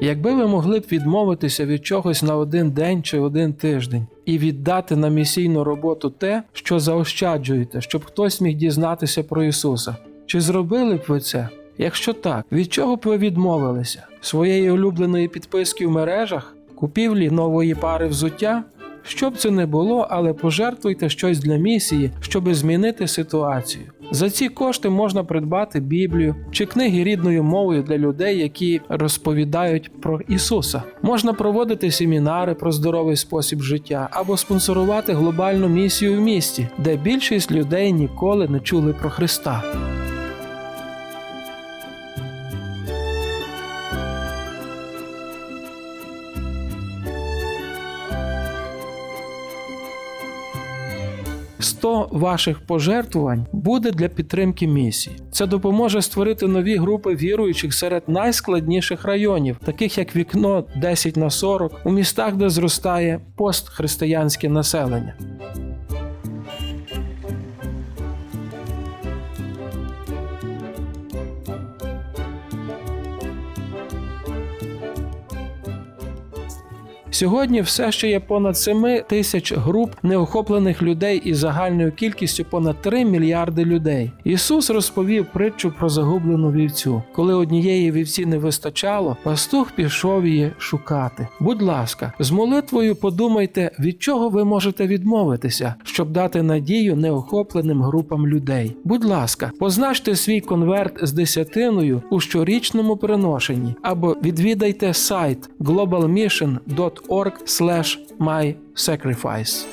Якби ви могли б відмовитися від чогось на один день чи один тиждень і віддати на місійну роботу те, що заощаджуєте, щоб хтось міг дізнатися про Ісуса, чи зробили б ви це? Якщо так, від чого б ви відмовилися? Своєї улюбленої підписки в мережах, купівлі нової пари взуття? Що б це не було, але пожертвуйте щось для місії, щоби змінити ситуацію. За ці кошти можна придбати Біблію чи книги рідною мовою для людей, які розповідають про Ісуса. Можна проводити семінари про здоровий спосіб життя або спонсорувати глобальну місію в місті, де більшість людей ніколи не чули про Христа. Сто ваших пожертвувань буде для підтримки місії. Це допоможе створити нові групи віруючих серед найскладніших районів, таких як вікно 10 на 40, у містах, де зростає постхристиянське населення. Сьогодні все ще є понад 7 тисяч груп неохоплених людей із загальною кількістю понад 3 мільярди людей. Ісус розповів притчу про загублену вівцю. Коли однієї вівці не вистачало, пастух пішов її шукати. Будь ласка, з молитвою подумайте, від чого ви можете відмовитися, щоб дати надію неохопленим групам людей. Будь ласка, позначте свій конверт з десятиною у щорічному приношенні або відвідайте сайт globalmission.org mysacrifice.